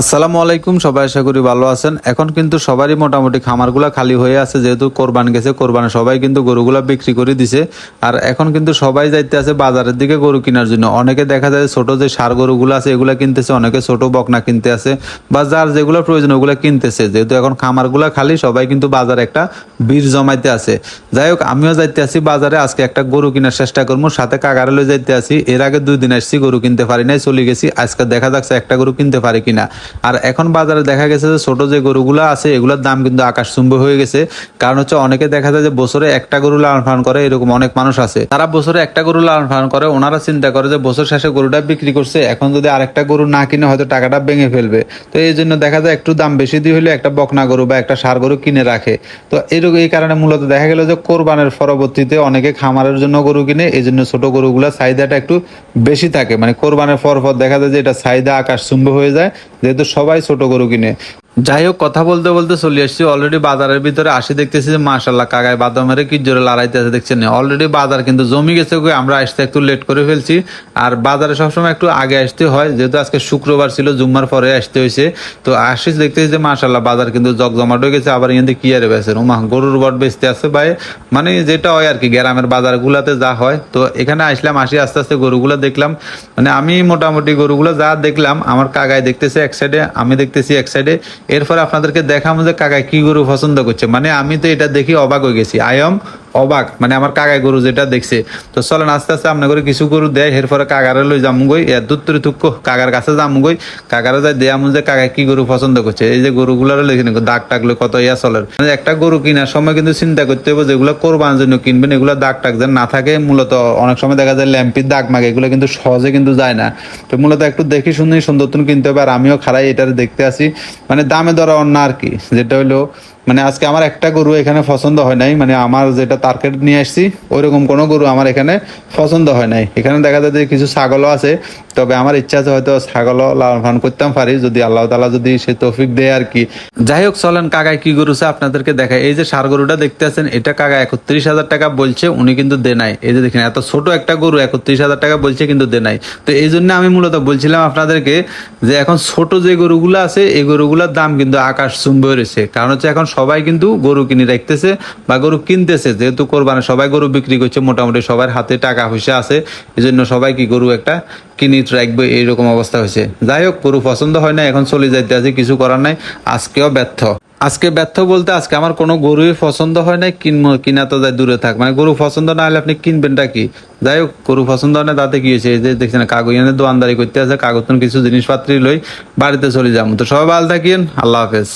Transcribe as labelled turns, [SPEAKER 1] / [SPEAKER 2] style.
[SPEAKER 1] আসসালামু আলাইকুম, সবাই আশা করি ভালো আছেন। এখন কিন্তু সবারই মোটামুটি খামারগুলা খালি হয়ে আছে, যেহেতু কোরবান গেছে, কোরবানে সবাই কিন্তু গরুগুলা বিক্রি করে দিছে। আর এখন কিন্তু সবাই যাইতে আছে বাজারের দিকে গরু কেনার জন্য। অনেকে দেখা যায় ছোট যে সার গরুগুলো আছে, এগুলা কিনতেছে, অনেকে ছোট বকনা কিনতে আছে, বা যার যেগুলো প্রয়োজন ওগুলো কিনতেছে। যেহেতু এখন খামারগুলা খালি, সবাই কিন্তু বাজারে একটা ভিড় জমাইতে আছে। যাই হোক, আমিও যাইতে আছি বাজারে, আজকে একটা গরু কেনার চেষ্টা করব, সাথে কাকারেলে যাইতে আছি এর আগে দুই দিন আসছি, গরু কিনতে পারি নাই, চলে গেছি। আজকে দেখা যাচ্ছে একটা গরু কিনতে পারি কিনা। আর এখন বাজারে দেখা গেছে যে ছোট যে গরুগুলো আছে, এগুলোর দাম কিন্তু আকাশচুম্ব হয়ে গেছে। কারণ হচ্ছে অনেকে দেখা যায় যে বছরে একটা গরু লালন পালন করে, এরকম অনেক মানুষ আছে। তারা বছরে একটা গরু লালন পালন করে, ওনারা চিন্তা করে যে বছর শেষে গরুটা বিক্রি করছে, এখন যদি আরেকটা গরু না কিনে হয়তো টাকাটা ভেঙে ফেলবে। তো এই জন্য দেখা যায় একটু দাম বেশি দিয়ে হলে একটা বকনা গরু বা একটা সার গরু কিনে রাখে। তো এরকম এই কারণে মূলত দেখা গেল যে কোরবানের পরবর্তীতে অনেকে খামারের জন্য গরু কিনে, এই জন্য ছোট গরুগুলোর চাহিদাটা একটু বেশি থাকে। মানে কোরবানের পর পর দেখা যায় যে এটা চাহিদা আকাশ চুম্ব হয়ে যায়। যেহেতু সবাই ছোট গরু কিনে। যাই হোক কথা বলতে বলতে চলে আসছি। অলরেডি বাজারের ভিতরে আসি, দেখতেছি যে মাশাল্লাহ কাকায় বাদামের কি জোরে লড়াইতে আছে, দেখছেন অলরেডি বাজার কিন্তু জমি গেছে আমরা আসতে একটু লেট করে ফেলছি। আর বাজারে সবসময় একটু আগে আসতে হয়, যেহেতু আজকে শুক্রবার ছিল, জুম্মার পরে আসতে হয়েছে। তো আসিস, দেখতেছি যে মাশাল্লাহ বাজার কিন্তু জগজমাট হয়ে গেছে, আবার থেকে কি আর বেছেন ওমা গরুর বট বেচতে আছে ভাই। মানে যেটা হয় আর কি, গ্রামের বাজারগুলাতে যা হয়। তো এখানে আসলাম, আসি, আস্তে আস্তে গরুগুলো দেখলাম। মানে আমি মোটামুটি গরুগুলো যা দেখলাম, আমার কাকায় দেখতেছে এক সাইডে আমি দেখতেছি এক সাইডে এরপরে আপনাদেরকে দেখাবো যে কাকায় কি গরু পছন্দ করছে। মানে আমি তো এটা দেখি অবাক হয়ে গেছি। আয়ম অবাক মানে আমার কাকায় গরু যেটা দেখছে। তো চলেন আস্তে আস্তে আপনার করে কিছু গরু দেয় এরপরে কাকারে লই যাম গই এর দূর তরি থুক কাকার কাছে যাম গই কাকারে যাই দেয়াম যে কাকায় কি গরু পছন্দ করছে। এই যে গরুগুলোর লেখে দাগ টাকলে কত ইয়া চলের মানে একটা গরু কেনার সময় কিন্তু চিন্তা করতে হবে যেগুলো কোরবানের জন্য কিনবেন, এগুলো দাগ টাক যেন না থাকে। মূলত অনেক সময় দেখা যায় ল্যাম্পির দাগ মাগে, এগুলো কিন্তু সহজে কিন্তু যায় না। তো মূলত একটু দেখি শুনে, সুন্দর কিনতে হবে। আর আমিও খারাই এটার দেখতে আসি। মানে দামে দরা অন্য আর কি, যেটা হলো মানে আজকে আমার একটা গরু এখানে পছন্দ হয় নাই মানে আমার যেটা টার্গেট নিয়ে আসছি, ওইরকম কোনো গরু আমার এখানে পছন্দ হয় নাই। এখানে দেখা যায় যে কিছু ছাগলও আছে, তবে আমার ইচ্ছা আছে হয়তো ছাগলও লালন পালন করতাম পারি, যদি আল্লাহ তালা যদি সে তৌফিক দেয় আর কি। যাই হোক, চলেন কাকায় কি গরু আছে আপনাদেরকে দেখায় এই যে সার গরুটা দেখতে আছেন, এটা কাকা একত্রিশ হাজার টাকা বলছে, উনি কিন্তু দে নাই। এই যে দেখেন, এত ছোট একটা গরু একত্রিশ হাজার টাকা বলছে, কিন্তু দে নাই। তো এই জন্য আমি মূলত বলছিলাম আপনাদেরকে যে এখন ছোট যে গরুগুলো আছে, এই গরুগুলোর দাম কিন্তু আকাশ চুম্ব রয়েছে। কারণ হচ্ছে এখন সবাই কিন্তু গরু কিনে রাখতেছে বা গরু কিনতেছে। যেহেতু কোরবানে সবাই গরু বিক্রি করছে, মোটামুটি সবার হাতে টাকা পয়সা আছে এই জন্য সবাই কি গরু একটা কিনে রাখবে, এইরকম অবস্থা হয়েছে। যাই হোক, গরু পছন্দ হয় না, এখন চলে যাইতে আছে, কিছু করার নাই, আজকেও ব্যর্থ। আজকে ব্যর্থ বলতে আজকে আমার কোনো গরুই পছন্দ হয় না কিনবো, কিনা তো যাই দূরে থাক। মানে গরু পছন্দ না হলে আপনি কিনবেনটা কি? যাই হোক, গরু পছন্দ হয় না, তাতে কি হয়েছে? যে দেখছেন কাগজ এনে দোয়ানদারি করতে আছে কাগজ কিছু জিনিসপাত্রই লই বাড়িতে চলে যাব। তো সবাই ভালো থাকিয়েন আল্লাহ হাফেজ।